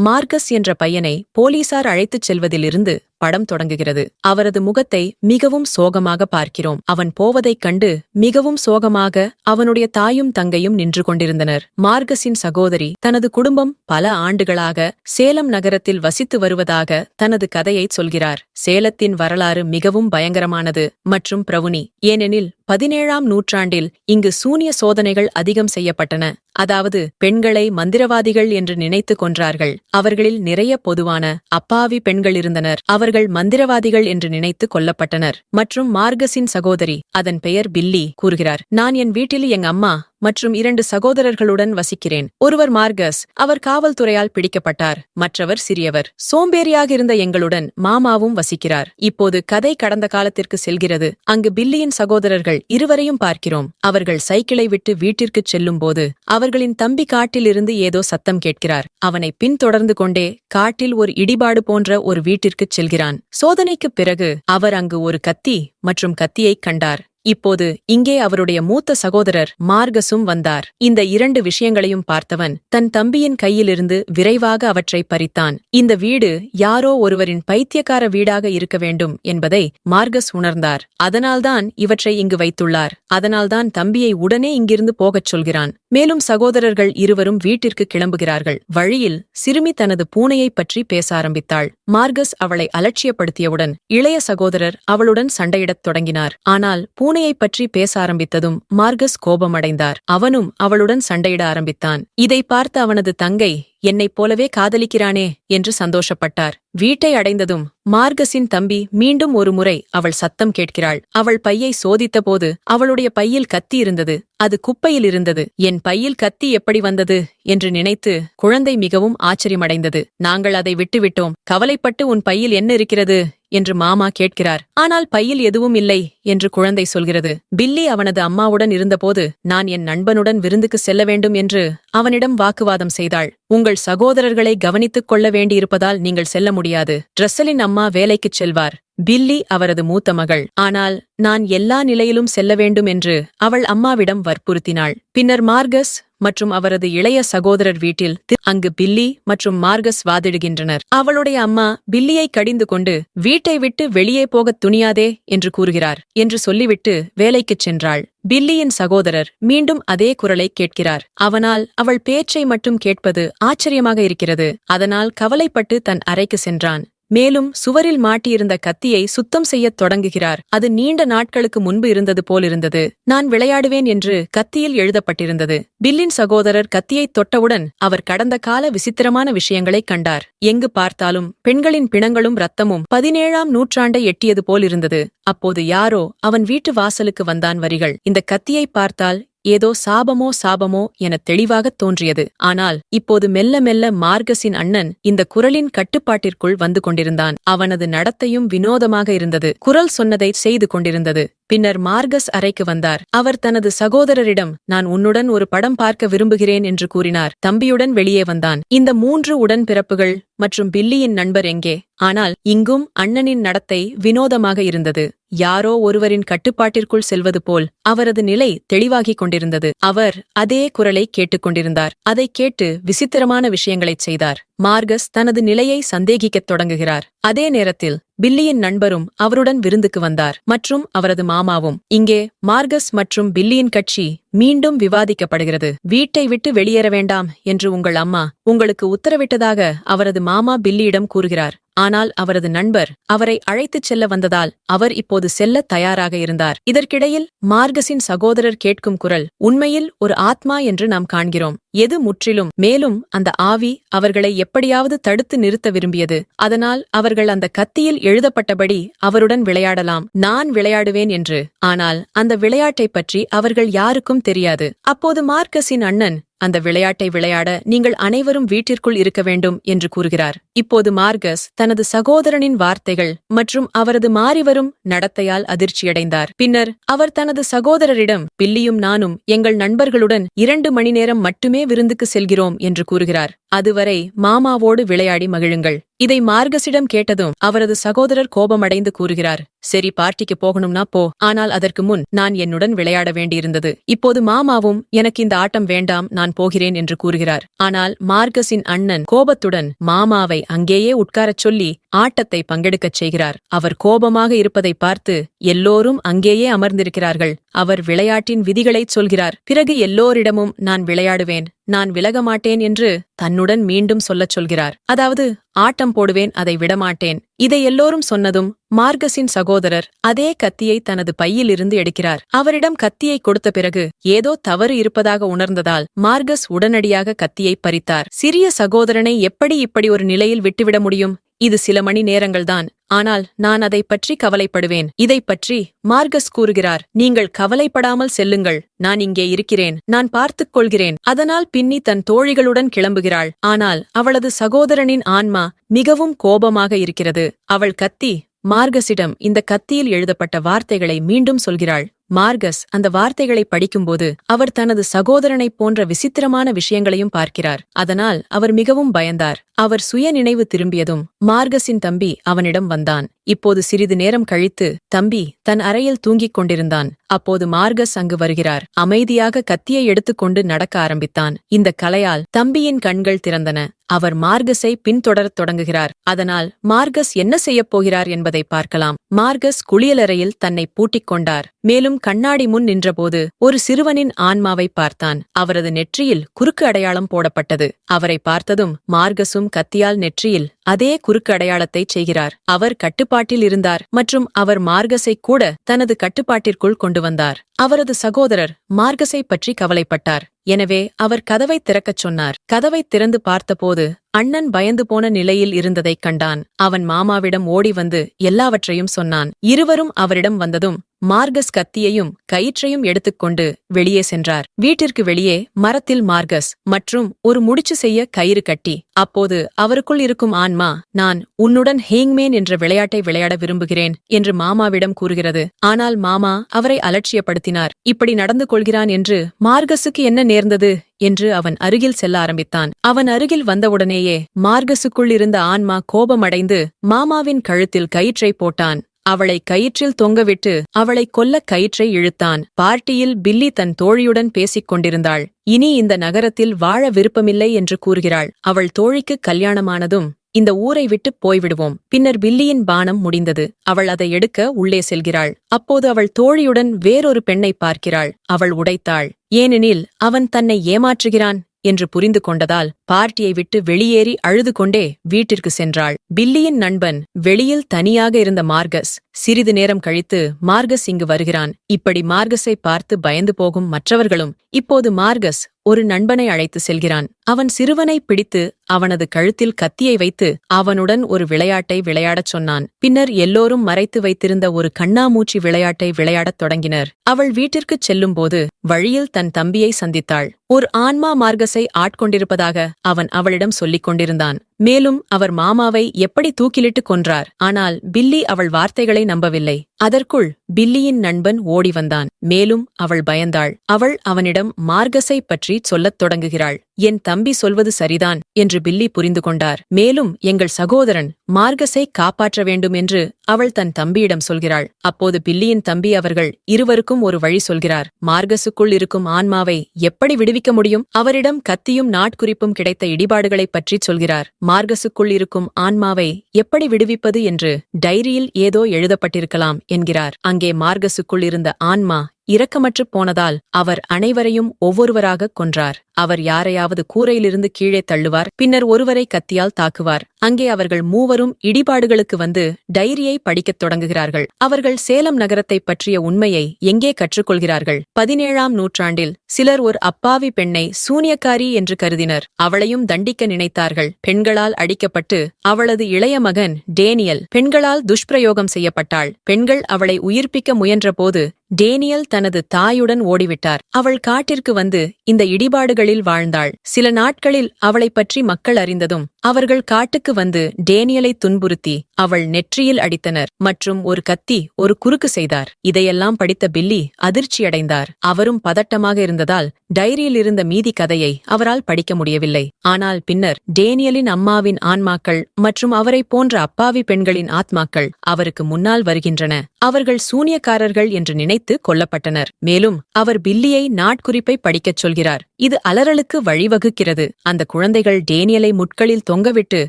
Marcus என்ற பையனை போலீசார் அழைத்துச் செல்வதிலிருந்து படம் தொடங்குகிறது. அவரது முகத்தை மிகவும் சோகமாக பார்க்கிறோம். அவன் போவதைக் கண்டு மிகவும் சோகமாக அவனுடைய தாயும் தங்கையும் நின்று கொண்டிருந்தனர். மார்கஸின் சகோதரி தனது குடும்பம் பல ஆண்டுகளாக சேலம் நகரத்தில் வசித்து வருவதாக தனது கதையை சொல்கிறார். சேலத்தின் வரலாறு மிகவும் பயங்கரமானது மற்றும் பிரவுனி. ஏனெனில் பதினேழாம் நூற்றாண்டில் இங்கு சூனிய சோதனைகள் அதிகம் செய்யப்பட்டன. அதாவது பெண்களை மந்திரவாதிகள் என்று நினைத்து கொன்றார்கள். அவர்களில் நிறைய பொதுவான அப்பாவி பெண்கள் இருந்தனர். அவர்கள் மந்திரவாதிகள் என்று நினைத்து கொல்லப்பட்டனர். மற்றும் மார்கஸின் சகோதரி அதன் பெயர் பில்லி கூறுகிறார். நான் என் வீட்டில் எங்க அம்மா மற்றும் இரண்டு சகோதரர்களுடன் வசிக்கிறேன். ஒருவர் மார்கஸ் அவர் காவல்துறையால் பிடிக்கப்பட்டார். மற்றவர் சிறியவர். சோம்பேறியாக இருந்த எங்களுடன் மாமாவும் வசிக்கிறார். இப்போது கதை கடந்த காலத்திற்கு செல்கிறது. அங்கு பில்லியின் சகோதரர்கள் இருவரையும் பார்க்கிறோம். அவர்கள் சைக்கிளை விட்டு வீட்டிற்குச் செல்லும்போது அவர்களின் தம்பி காட்டிலிருந்து ஏதோ சத்தம் கேட்கிறார். அவனை பின்தொடர்ந்து கொண்டே காட்டில் ஒரு இடிபாடு போன்ற ஒரு வீட்டிற்குச் செல்கிறான். சோதனைக்குப் பிறகு அவர் அங்கு ஒரு கத்தி மற்றும் கத்தியைக் கண்டார். இப்போது இங்கே அவருடைய மூத்த சகோதரர் மார்கஸும் வந்தார். இந்த இரண்டு விஷயங்களையும் பார்த்தவன் தன் தம்பியின் கையிலிருந்து விரைவாக அவற்றை பறித்தான். இந்த வீடு யாரோ ஒருவரின் பைத்தியக்கார வீடாக இருக்க வேண்டும் என்பதை மார்கஸ் உணர்ந்தார். அதனால்தான் இவற்றை இங்கு வைத்துள்ளார். அதனால்தான் தம்பியை உடனே இங்கிருந்து போகச் சொல்கிறான். மேலும் சகோதரர்கள் இருவரும் வீட்டிற்கு கிளம்புகிறார்கள். வழியில் சிறுமி தனது பூனையைப் பற்றி பேச ஆரம்பித்தாள். மார்கஸ் அவளை அலட்சியப்படுத்தியவுடன் இளைய சகோதரர் அவளுடன் சண்டையிடத் தொடங்கினார். ஆனால் பூனை பூனையைப் பற்றி பேச ஆரம்பித்ததும் மார்கஸ் கோபமடைந்தார். அவனும் அவளுடன் சண்டையிட ஆரம்பித்தான். இதை பார்த்த அவனது தங்கை என்னைப் போலவே காதலிக்கிறானே என்று சந்தோஷப்பட்டார். வீட்டை அடைந்ததும் மார்கஸின் தம்பி மீண்டும் ஒரு முறை அவள் சத்தம் கேட்கிறாள். அவள் பையை சோதித்தபோது அவளுடைய பையில் கத்தி இருந்தது. அது குப்பையில் இருந்தது. என் பையில் கத்தி எப்படி வந்தது? என்று நினைத்து குழந்தை மிகவும் ஆச்சரியமடைந்தது. நாங்கள் அதை விட்டுவிட்டோம். கவலைப்பட்டு உன் பையில் என்ன இருக்கிறது? என்று மாமா கேட்கிறார். ஆனால் பையில் எதுவும் இல்லை என்று குழந்தை சொல்கிறது. பில்லி அவனது அம்மாவுடன் இருந்தபோது நான் என் நண்பனுடன் விருந்துக்கு செல்ல வேண்டும் என்று அவனிடம் வாக்குவாதம் செய்தாள். உங்கள் சகோதரர்களை கவனித்துக் கொள்ள வேண்டியிருப்பதால் நீங்கள் செல்ல முடியாது. ட்ரெஸ்ஸலின் அம்மா வேலைக்குச் செல்வார். பில்லி அவரது மூத்த மகள். ஆனால் நான் எல்லா நிலையிலும் செல்ல வேண்டும் என்று அவள் அம்மாவிடம் வற்புறுத்தினாள். பின்னர் மார்கஸ் மற்றும் அவரது இளைய சகோதரர் வீட்டில் தி- அங்கு பில்லி மற்றும் மார்கஸ் வாதிடுகின்றனர். அவளுடைய அம்மா பில்லியை கடிந்து கொண்டு வீட்டை விட்டு வெளியே போகத் துணியாதே என்று கூறுகிறார் என்று சொல்லிவிட்டு வேலைக்குச் சென்றாள். பில்லியின் சகோதரர் மீண்டும் அதே குரலை கேட்கிறார். அவனால் அவள் பேச்சை மட்டும் கேட்பது ஆச்சரியமாக இருக்கிறது. அதனால் கவலைப்பட்டு தன் அறைக்கு சென்றான். மேலும் சுவரில் மாட்டியிருந்த கத்தியை சுத்தம் செய்யத் தொடங்குகிறார். அது நீண்ட நாட்களுக்கு முன்பு இருந்தது போலிருந்தது. நான் விளையாடுவேன் என்று கத்தியில் எழுதப்பட்டிருந்தது. பில்லின் சகோதரர் கத்தியைத் தொட்டவுடன் அவர் கடந்த கால விசித்திரமான விஷயங்களைக் கண்டார். எங்கு பார்த்தாலும் பெண்களின் பிணங்களும் ரத்தமும் பதினேழாம் நூற்றாண்டை எட்டியது போலிருந்தது. அப்போது யாரோ அவன் வீட்டு வாசலுக்கு வந்தான் வரிகள். இந்த கத்தியை பார்த்தால் ஏதோ சாபமோ சாபமோ என தெளிவாகத் தோன்றியது. ஆனால் இப்போது மெல்ல மெல்ல மார்கஸின் அண்ணன் இந்த குரலின் கட்டுப்பாட்டிற்குள் வந்து கொண்டிருந்தான். அவனது நடத்தையும் வினோதமாக இருந்தது. குரல் சொன்னதை செய்து கொண்டிருந்தது. பின்னர் மார்கஸ் அறைக்கு வந்தார். அவர் தனது சகோதரரிடம் நான் உன்னுடன் ஒரு படம் பார்க்க விரும்புகிறேன் என்று கூறினார். தம்பியுடன் வெளியே வந்தான். இந்த மூன்று உடன்பிறப்புகள் மற்றும் பில்லியின் நண்பர் எங்கே? ஆனால் இங்கும் அண்ணனின் நடத்தை வினோதமாக இருந்தது. யாரோ ஒருவரின் கட்டுப்பாட்டிற்குள் செல்வது போல் அவரது நிலை தெளிவாகிக் கொண்டிருந்தது. அவர் அதே குரலை கேட்டுக்கொண்டிருந்தார் அதைக் கேட்டு விசித்திரமான விஷயங்களைச் செய்தார். மார்கஸ் தனது நிலையை சந்தேகிக்கத் தொடங்குகிறார். அதே நேரத்தில் பில்லியின் நண்பரும் அவருடன் விருந்துக்கு வந்தார் மற்றும் அவரது மாமாவும். இங்கே மார்கஸ் மற்றும் பில்லியின் கட்சி மீண்டும் விவாதிக்கப்படுகிறது. வீட்டை விட்டு வெளியேற வேண்டாம் என்று உங்கள் அம்மா உங்களுக்கு உத்தரவிட்டதாக அவரது மாமா பில்லியிடம் கூறுகிறார். ஆனால் அவரது நண்பர் அவரை அழைத்துச் செல்ல வந்ததால் அவர் இப்போது செல்ல தயாராக இருந்தார். இதற்கிடையில் மார்கஸின் சகோதரர் கேட்கும் குரல் உண்மையில் ஒரு ஆத்மா என்று நாம் காண்கிறோம். எது முற்றிலும் மேலும் அந்த ஆவி அவர்களை எப்படியாவது தடுத்து நிறுத்த விரும்பியது. அதனால் அவர்கள் அந்த கத்தியில் எழுதப்பட்டபடி அவருடன் விளையாடலாம். நான் விளையாடுவேன் என்று. ஆனால் அந்த விளையாட்டைப் பற்றி அவர்கள் யாருக்கும் தெரியாது. அப்போது மார்க்கஸின் அண்ணன் அந்த விளையாட்டை விளையாட நீங்கள் அனைவரும் வீட்டிற்குள் இருக்க வேண்டும் என்று கூறுகிறார். இப்போது மார்கஸ் தனது சகோதரனின் வார்த்தைகள் மற்றும் அவரது மாறிவரும் நடத்தையால் அதிர்ச்சியடைந்தார். பின்னர் அவர் தனது சகோதரரிடம் பில்லியும் நானும் எங்கள் நண்பர்களுடன் இரண்டு மணி நேரம் மட்டுமே விருந்துக்கு செல்கிறோம் என்று கூறுகிறார். அதுவரை மாமாவோடு விளையாடி மகிழுங்கள். இதை மார்கசிடம் கேட்டதும் அவரது சகோதரர் கோபமடைந்து கூறுகிறார் சரி பார்ட்டிக்கு போகணும்னா போ. ஆனால் அதற்கு முன் நான் என்னுடன் விளையாட வேண்டியிருந்தது. இப்போது மாமாவும் எனக்கு இந்த ஆட்டம் வேண்டாம் நான் போகிறேன் என்று கூறுகிறார். ஆனால் மார்கஸின் அண்ணன் கோபத்துடன் மாமாவை அங்கேயே உட்காரச் சொல்லி ஆட்டத்தை பங்கெடுக்கச் செய்கிறார். அவர் கோபமாக இருப்பதை பார்த்து எல்லோரும் அங்கேயே அமர்ந்திருக்கிறார்கள். அவர் விளையாட்டின் விதிகளைச் சொல்கிறார். பிறகு எல்லோரிடமும் நான் விளையாடுவேன் நான் விலக மாட்டேன் என்று தன்னுடன் மீண்டும் சொல்லச் சொல்கிறார். அதாவது ஆட்டம் போடுவேன் அதை விடமாட்டேன். இதை எல்லோரும் சொன்னதும் மார்கஸின் சகோதரர் அதே கத்தியை தனது பையிலிருந்து எடுக்கிறார். அவரிடம் கத்தியை கொடுத்த பிறகு ஏதோ தவறு இருப்பதாக உணர்ந்ததால் மார்கஸ் உடனடியாக கத்தியை பறித்தார். சிறிய சகோதரனை எப்படி இப்படி ஒரு நிலையில் விட்டுவிட முடியும்? இது சில மணி நேரங்கள்தான். ஆனால் நான் அதை பற்றி கவலைப்படுவேன். இதை பற்றி மார்கஸ் கூறுகிறார். நீங்கள் கவலைப்படாமல் செல்லுங்கள். நான் இங்கே இருக்கிறேன். நான் பார்த்துக் கொள்கிறேன். அதனால் பின்னி தன் தோழிகளுடன் கிளம்புகிறாள். ஆனால் அவளது சகோதரனின் ஆன்மா மிகவும் கோபமாக இருக்கிறது. அவள் கத்தி மார்கஸிடம் இந்த கத்தியில் எழுதப்பட்ட வார்த்தைகளை மீண்டும் சொல்கிறாள். மார்கஸ் அந்த வார்த்தைகளை படிக்கும்போது அவர் தனது சகோதரனைப் போன்ற விசித்திரமான விஷயங்களையும் பார்க்கிறார். அதனால் அவர் மிகவும் பயந்தார். அவர் சுய நினைவு திரும்பியதும் மார்கஸின் தம்பி அவனிடம் வந்தான். இப்போது சிறிது நேரம் கழித்து தம்பி தன் அறையில் தூங்கிக் கொண்டிருந்தான். அப்போது மார்கஸ் அங்கு வருகிறார். அமைதியாக கத்தியை எடுத்துக்கொண்டு நடக்க ஆரம்பித்தான். இந்த கலையால் தம்பியின் கண்கள் திறந்தன. அவர் மார்கஸை பின்தொடரத் தொடங்குகிறார். அதனால் மார்கஸ் என்ன செய்யப் போகிறார் என்பதை பார்க்கலாம். மார்கஸ் குளியலறையில் தன்னை பூட்டிக் கொண்டார். மேலும் கண்ணாடி முன் நின்றபோது ஒரு சிறுவனின் ஆன்மாவை பார்த்தான். அவரது நெற்றியில் குறுக்கு அடையாளம் போடப்பட்டது. அவரை பார்த்ததும் மார்கஸும் கத்தியால் நெற்றியில் அதே குறுக்கு அடையாளத்தை செய்கிறார். அவர் கட்டுப்பாட்டில் இருந்தார் மற்றும் அவர் மார்கஸை கூட தனது கட்டுப்பாட்டிற்குள் கொண்டு வந்தார். அவரது சகோதரர் மார்கஸை பற்றி கவலைப்பட்டார். எனவே அவர் கதவை திறக்கச் சொன்னார். கதவை திறந்து பார்த்தபோது அண்ணன் பயந்து போன நிலையில் இருந்ததைக் கண்டான். அவன் மாமாவிடம் ஓடி வந்து எல்லாவற்றையும் சொன்னான். இருவரும் அவரிடம் வந்ததும் மார்கஸ் கத்தியையும் கயிற்றையும் எடுத்துக்கொண்டு வெளியே சென்றார். வீட்டிற்கு வெளியே மரத்தில் மார்கஸ் மற்றும் ஒரு முடிச்சு செய்ய கயிறு கட்டி அப்போது அவருக்குள் இருக்கும் ஆன்மா நான் உன்னுடன் ஹேங்மேன் என்ற விளையாட்டை விளையாட விரும்புகிறேன் என்று மாமாவிடம் கூறுகிறது. ஆனால் மாமா அவரை அலட்சியப்படுத்தினார். இப்படி நடந்து கொள்கிறான் என்று மார்கஸுக்கு என்ன நேர்ந்தது? என்று அவன் அருகில் செல்ல ஆரம்பித்தான். அவன் அருகில் வந்தவுடனேயே மார்கஸுக்குள் இருந்த ஆன்மா கோபமடைந்து மாமாவின் கழுத்தில் கயிற்றை போட்டான். அவளை கயிற்றில் தொங்கவிட்டு அவளை கொல்ல கயிற்றை இழுத்தான். பார்ட்டியில் பில்லி தன் தோழியுடன் பேசிக் கொண்டிருந்தாள். இனி இந்த நகரத்தில் வாழ விருப்பமில்லை என்று கூறுகிறாள். அவள் தோழிக்கு கல்யாணமானதும் இந்த ஊரை விட்டு போய்விடுவோம். பின்னர் பில்லியின் பானம் முடிந்தது. அவள் அதை எடுக்க உள்ளே செல்கிறாள். அப்போது அவள் தோழியுடன் வேறொரு பெண்ணை பார்க்கிறாள். அவள் உடைத்தாள். ஏனெனில் அவன் தன்னை ஏமாற்றுகிறான். என்று புரிந்து கொண்டதால் பார்ட்டியை விட்டு வெளியேறி அழுது கொண்டே வீட்டிற்கு சென்றாள். பில்லியின் நண்பன் வெளியில் தனியாக இருந்த மார்கஸ் சிறிது நேரம் கழித்து மார்கஸ் இங்கு வருகிறான். இப்படி மார்கஸை பார்த்து பயந்து போகும் மற்றவர்களும் இப்போது மார்கஸ் ஒரு நண்பனை அழைத்து செல்கிறான். அவன் சிறுவனை பிடித்து அவனது கழுத்தில் கத்தியை வைத்து அவனுடன் ஒரு விளையாட்டை விளையாடச் சொன்னான். பின்னர் எல்லோரும் மறைத்து வைத்திருந்த ஒரு கண்ணாமூச்சி விளையாட்டை விளையாடத் தொடங்கினர். அவள் வீட்டிற்குச் செல்லும்போது வழியில் தன் தம்பியை சந்தித்தாள். ஒரு ஆன்மா மார்கஸை ஆட்கொண்டிருப்பதாக அவன் அவளிடம் சொல்லிக் கொண்டிருந்தான். மேலும் அவர் மாமாவை எப்படி தூக்கிலிட்டு கொன்றார்? ஆனால் பில்லி அவள் வார்த்தைகளை நம்பவில்லை. அதற்குள் பில்லியின் நண்பன் ஓடி வந்தான். மேலும் அவள் பயந்தாள். அவள் அவனிடம் மார்கஸை பற்றி சொல்லத் தொடங்குகிறாள். என் தம்பி சொல்வது சரிதான் என்று பில்லி புரிந்து கொண்டார். மேலும் எங்கள் சகோதரன் மார்கஸை காப்பாற்ற வேண்டும் என்று அவள் தன் தம்பியிடம் சொல்கிறாள். அப்போது பில்லியின் தம்பி அவர்கள் இருவருக்கும் ஒரு வழி சொல்கிறார். மார்கஸுக்குள் இருக்கும் ஆன்மாவை எப்படி விடுவிக்க முடியும்? அவரிடம் கத்தியும் நாட்குறிப்பும் கிடைத்த இடிபாடுகளைப் பற்றி சொல்கிறார். மார்கஸுக்குள் இருக்கும் ஆன்மாவை எப்படி விடுவிப்பது என்று டைரியில் ஏதோ எழுதப்பட்டிருக்கலாம் என்கிறார். அங்கே மார்கஸுக்குள் இருந்த ஆன்மா இரக்கமற்றுப் போனதால் அவர் அனைவரையும் ஒவ்வொருவராகக் கொன்றார். அவர் யாரையாவது கூரையிலிருந்து கீழே தள்ளுவார் பின்னர் ஒருவரை கத்தியால் தாக்குவார். அங்கே அவர்கள் மூவரும் இடிபாடுகளுக்கு வந்து டைரியை படிக்கத் தொடங்குகிறார்கள். அவர்கள் சேலம் நகரத்தைப் பற்றிய உண்மையை எங்கே கற்றுக்கொள்கிறார்கள்? பதினேழாம் நூற்றாண்டில் சிலர் ஒரு அப்பாவி பெண்ணை சூனியக்காரி என்று கருதினர். அவளையும் தண்டிக்க நினைத்தார்கள். பெண்களால் அடிக்கப்பட்டு அவளது இளைய மகன் டேனியல் பெண்களால் துஷ்பிரயோகம் செய்யப்பட்டாள். பெண்கள் அவளை உயிர்ப்பிக்க முயன்றபோது டேனியல் தனது தாயுடன் ஓடிவிட்டார். அவள் காட்டிற்கு வந்து இந்த இடிபாடுகளில் வாழ்ந்தாள். சில நாட்களில் அவளைப் பற்றி மக்கள் அறிந்ததும் அவர்கள் காட்டுக்கு வந்து டேனியலை துன்புறுத்தி அவள் நெற்றியில் அடித்தனர் மற்றும் ஒரு கத்தி ஒரு குறுக்கு செய்தார். இதையெல்லாம் படித்த பில்லி அதிர்ச்சியடைந்தார். அவரும் பதட்டமாக இருந்ததால் டைரியில் இருந்த மீதி கதையை அவரால் படிக்க முடியவில்லை. ஆனால் பின்னர் டேனியலின் அம்மாவின் ஆன்மாக்கள் மற்றும் அவரைப் போன்ற அப்பாவி பெண்களின் ஆத்மாக்கள் அவருக்கு முன்னால் வருகின்றன. அவர்கள் சூனியக்காரர்கள் என்று நினைத்து கொல்லப்பட்டனர். மேலும் அவர் பில்லியை நாட்குறிப்பை படிக்கச் சொல்கிறார். இது அலறலுக்கு வழிவகுக்கிறது. அந்த குழந்தைகள் டேனியலை முட்களில் தொங்கவிட்டு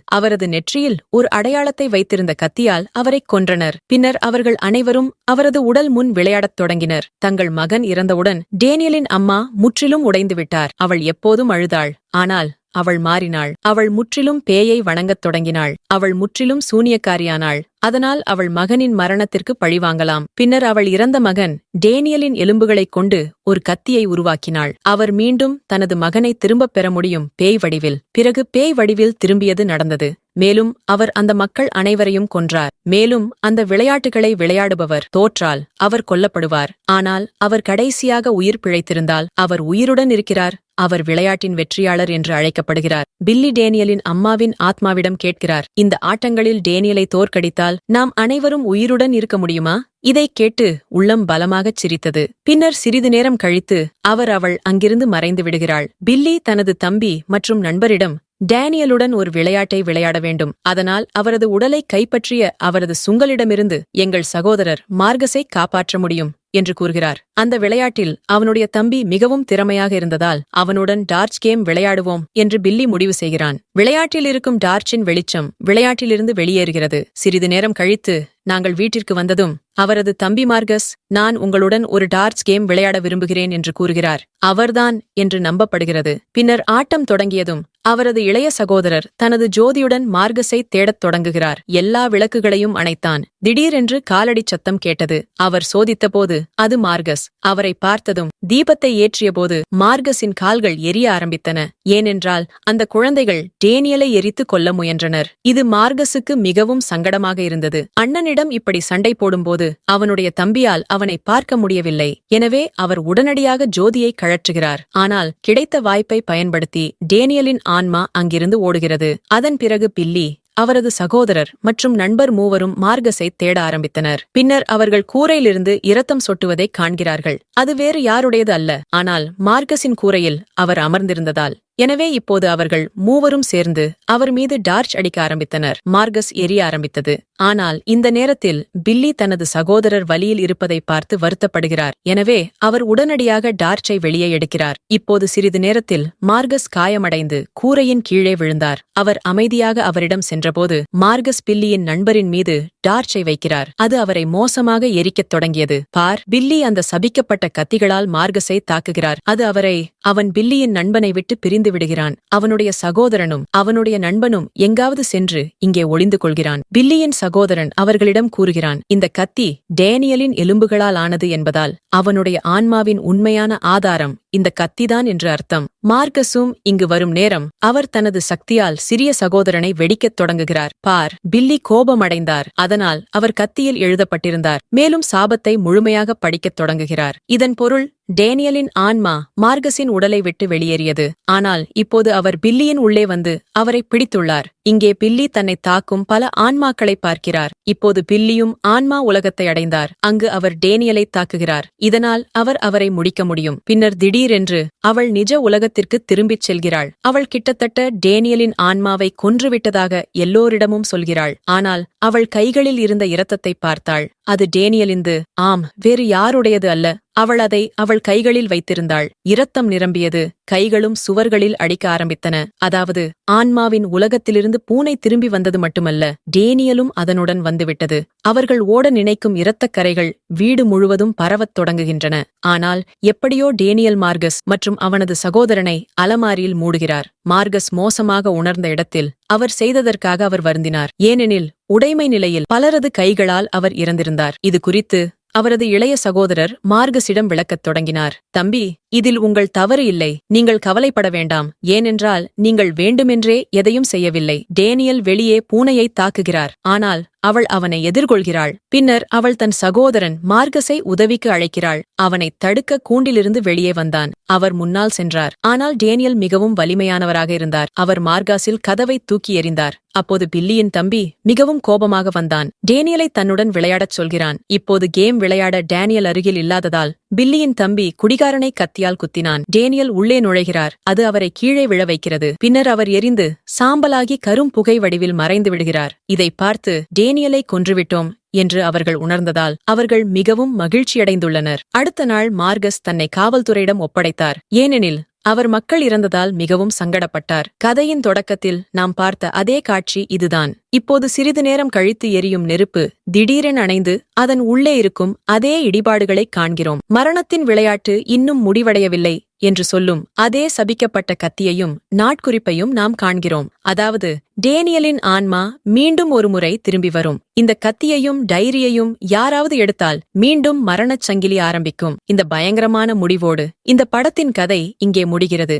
அவரது நெற்றியில் ஒரு அடையாளத்தை வைத்திருந்த கத்தியால் அவரைக் கொன்றனர். பின்னர் அவர்கள் அனைவரும் அவரது உடல் முன் விளையாடத் தொடங்கினர். தங்கள் மகன் இறந்தவுடன் டேனியலின் அம்மா முற்றிலும் உடைந்துவிட்டார். அவள் எப்போதும் அழுதாள். ஆனால் அவள் மாறினாள். அவள் முற்றிலும் பேயை வணங்கத் தொடங்கினாள். அவள் முற்றிலும் சூனியக்காரியானாள். அதனால் அவள் மகனின் மரணத்திற்கு பழிவாங்கலாம் பின்னர் அவள் இறந்த மகன் டேனியலின் எலும்புகளைக் கொண்டு ஒரு கத்தியை உருவாக்கினாள். அவர் மீண்டும் தனது மகனை திரும்பப் பெற முடியும் பேய் வடிவில். பிறகு பேய் வடிவில் திரும்பியது நடந்தது. மேலும் அவர் அந்த மக்கள் அனைவரையும் கொன்றார். மேலும் அந்த விளையாட்டுகளை விளையாடுபவர் தோற்றால் அவர் கொல்லப்படுவார். ஆனால் அவர் கடைசியாக உயிர் பிழைத்திருந்தால் அவர் உயிருடன் இருக்கிறார். அவர் விளையாட்டின் வெற்றியாளர் என்று அழைக்கப்படுகிறார். பில்லி டேனியலின் அம்மாவின் ஆத்மாவிடம் கேட்கிறார் இந்த ஆட்டங்களில் டேனியலை தோற்கடித்தால் நாம் அனைவரும் உயிருடன் இருக்க முடியுமா? இதைக் கேட்டு உள்ளம் பலமாகச் சிரித்தது. பின்னர் சிறிது நேரம் கழித்து அவர் அவள் அங்கிருந்து மறைந்து விடுகிறாள். பில்லி தனது தம்பி மற்றும் நண்பரிடம் டேனியலுடன் ஒரு விளையாட்டை விளையாட வேண்டும். அதனால் அவரது உடலை கைப்பற்றிய அவரது சுங்கலிடமிருந்து எங்கள் சகோதரர் மார்கஸை காப்பாற்ற முடியும். என்று கூறுகிறார். அந்த விளையாட்டில் அவனுடைய தம்பி மிகவும் திறமையாக இருந்ததால் அவனுடன் டார்ச் கேம் விளையாடுவோம் என்று பில்லி முடிவு செய்கிறான். விளையாட்டில் இருக்கும் டார்ச்சின் வெளிச்சம் விளையாட்டிலிருந்து வெளியேறுகிறது. சிறிது நேரம் கழித்து நாங்கள் வீட்டிற்கு வந்ததும் அவரது தம்பி மார்கஸ் நான் உங்களுடன் ஒரு டார்ட்ஸ் கேம் விளையாட விரும்புகிறேன் என்று கூறுகிறார். அவர்தான் என்று நம்பப்படுகிறது. பின்னர் ஆட்டம் தொடங்கியதும் அவரது இளைய சகோதரர் தனது ஜோதியுடன் மார்கஸை தேடத் தொடங்குகிறார். எல்லா விளக்குகளையும் அணைத்தான். திடீரென்று காலடிச் சத்தம் கேட்டது. அவர் சோதித்தபோது அது மார்கஸ். அவரை பார்த்ததும் தீபத்தை ஏற்றியபோது மார்கஸின் கால்கள் எரிய ஆரம்பித்தன. ஏனென்றால் அந்த குழந்தைகள் டேனியலை எரித்து கொல்ல முயன்றனர். இது மார்கஸுக்கு மிகவும் சங்கடமாக இருந்தது. அண்ணனிடம் இப்படி சண்டை போடும்போது அவனுடைய தம்பியால் அவனை பார்க்க முடியவில்லை. எனவே அவர் உடனடியாக ஜோதியை கழற்றுகிறார். ஆனால் கிடைத்த வாய்ப்பை பயன்படுத்தி டேனியலின் ஆன்மா அங்கிருந்து ஓடுகிறது. அதன் பிறகு பில்லி அவரது சகோதரர் மற்றும் நண்பர் மூவரும் மார்கஸை தேட ஆரம்பித்தனர். பின்னர் அவர்கள் கூரையிலிருந்து இரத்தம் சொட்டுவதைக் காண்கிறார்கள். அது வேறு யாருடையது அல்ல. ஆனால் மார்கஸின் கூரையில் அவர் அமர்ந்திருந்ததால். எனவே இப்போது அவர்கள் மூவரும் சேர்ந்து அவர் மீது டார்ச் அடிக்க ஆரம்பித்தனர். மார்கஸ் எரிய ஆரம்பித்தது. ஆனால் இந்த நேரத்தில் பில்லி தனது சகோதரர் வலியில் இருப்பதை பார்த்து வருத்தப்படுகிறார். எனவே அவர் உடனடியாக டார்ச்சை வெளியே எடுக்கிறார். இப்போது சிறிது நேரத்தில் மார்கஸ் காயமடைந்து கூரையின் கீழே விழுந்தார். அவர் அமைதியாக அவரிடம் சென்றபோது மார்கஸ் பில்லியின் நண்பரின் மீது டார்ச்சை வைக்கிறார். அது அவரை மோசமாக எரிக்கத் தொடங்கியது. பார் பில்லி அந்த சபிக்கப்பட்ட கத்திகளால் மார்கஸை தாக்குகிறார். அது அவரை அவன் பில்லியின் நண்பனை விட்டு பிரிந்து விடுகிறான். அவனுடைய சகோதரனும் அவனுடைய நண்பனும் எங்காவது சென்று இங்கே ஒளிந்து கொள்கிறான் பில்லியின் சகோதரன் அவர்களிடம் கூறுகிறான் இந்த கத்தி டேனியலின் எலும்புகளால் ஆனது என்பதால் அவனுடைய ஆன்மாவின் உண்மையான ஆதாரம் இந்த கத்திதான் என்று அர்த்தம். மார்கஸும் இங்கு வரும் நேரம் அவர் தனது சக்தியால் சிறிய சகோதரனை வெடிக்கத் தொடங்குகிறார். பார் பில்லி கோபமடைந்தார். அதனால் அவர் கத்தியில் எழுதப்பட்டிருந்தார். மேலும் சாபத்தை முழுமையாக படிக்கத் தொடங்குகிறார். இதன் பொருள் டேனியலின் ஆன்மா மார்கஸின் உடலை விட்டு வெளியேறியது. ஆனால் இப்போது அவர் பில்லியின் உள்ளே வந்து அவரை பிடித்துள்ளார். இங்கே பில்லி தன்னை தாக்கும் பல ஆன்மாக்களை பார்க்கிறார். இப்போது பில்லியும் ஆன்மா உலகத்தை அடைந்தார். அங்கு அவர் டேனியலை தாக்குகிறார். இதனால் அவர் அவரை முடிக்க முடியும். பின்னர் திடீரென்று அவள் நிஜ உலகத்திற்கு திரும்பிச் செல்கிறாள். அவள் கிட்டத்தட்ட டேனியலின் ஆன்மாவை கொன்றுவிட்டதாக எல்லோரிடமும் சொல்கிறாள். ஆனால் அவள் கைகளில் இருந்த இரத்தத்தை பார்த்தாள். அது டேனியலிந்து ஆம் வேறு யாருடையது அல்ல. அவள் அதை அவள் கைகளில் வைத்திருந்தாள். இரத்தம் நிரம்பியது. கைகளும் சுவர்களில் அடிக்க ஆரம்பித்தன. அதாவது ஆன்மாவின் உலகத்திலிருந்து பூனை திரும்பி வந்தது மட்டுமல்ல டேனியலும் அதனுடன் வந்துவிட்டது. அவர்கள் ஓட நினைக்கும் இரத்தக் கரைகள் வீடு முழுவதும் பரவத் தொடங்குகின்றன. ஆனால் எப்படியோ டேனியல் மார்கஸ் மற்றும் அவனது சகோதரனை அலமாரியில் மூடுகிறார். மார்கஸ் மோசமாக உணர்ந்த இடத்தில் அவர் செய்ததற்காக அவர் வருந்தினார். ஏனெனில் உடைமை நிலையில் பலரது கைகளால் அவர் இறந்திருந்தார். இது குறித்து அவரது இளைய சகோதரர் மார்கஸிடம் விளக்கத் தொடங்கினார். தம்பி இதில் உங்கள் தவறு இல்லை. நீங்கள் கவலைப்பட வேண்டாம். ஏனென்றால் நீங்கள் வேண்டுமென்றே எதையும் செய்யவில்லை. டேனியல் வெளியே பூனையை தாக்குகிறார். ஆனால் அவள் அவனை எதிர்கொள்கிறாள். பின்னர் அவள் தன் சகோதரன் மார்கஸை உதவிக்கு அழைக்கிறாள். அவனை தடுக்க கூண்டிலிருந்து வெளியே வந்தான். அவர் முன்னால் சென்றார். ஆனால் டேனியல் மிகவும் வலிமையானவராக இருந்தார். அவர் மார்காஸில் கதவை தூக்கி எறிந்தார். அப்போது பில்லியின் தம்பி மிகவும் கோபமாக வந்தான். டேனியலை தன்னுடன் விளையாடச் சொல்கிறான். இப்போது கேம் விளையாட டேனியல் அருகில் இல்லாததால் பில்லியின் தம்பி குடிகாரனை கத்தியால் குத்தினான். டேனியல் உள்ளே நுழைகிறார். அது அவரை கீழே விழ வைக்கிறது. பின்னர் அவர் எரிந்து சாம்பலாகி கரும் புகை வடிவில் மறைந்து விடுகிறார். இதை பார்த்து டே டேனியலை கொன்றுவிட்டோம் என்று அவர்கள் உணர்ந்ததால் அவர்கள் மிகவும் மகிழ்ச்சியடைந்துள்ளனர். அடுத்த நாள் மார்கஸ் தன்னை காவல்துறையிடம் ஒப்படைத்தார். ஏனெனில் அவர் மக்கள் இறந்ததால் மிகவும் சங்கடப்பட்டார். கதையின் தொடக்கத்தில் நாம் பார்த்த அதே காட்சி இதுதான். இப்போது சிறிது நேரம் கழித்து எரியும் நெருப்பு திடீரென அணைந்து அதன் உள்ளே இருக்கும் அதே இடிபாடுகளைக் காண்கிறோம். மரணத்தின் விளையாட்டு இன்னும் முடிவடையவில்லை. என்று சொல்லும் அதே சபிக்கப்பட்ட கத்தியையும் நாட்குறிப்பையும் நாம் காண்கிறோம். அதாவது டேனியலின் ஆன்மா மீண்டும் ஒருமுறை திரும்பி வரும். இந்த கத்தியையும் டைரியையும் யாராவது எடுத்தால் மீண்டும் மரணச் சங்கிலி ஆரம்பிக்கும். இந்த பயங்கரமான முடிவோடு இந்த படத்தின் கதை இங்கே முடிகிறது.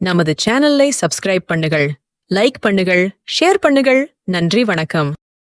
நமது சேனலை சப்ஸ்கிரைப் பண்ணுகள் லைக் பண்ணுகள் ஷேர் பண்ணுகள் நன்றி வணக்கம்.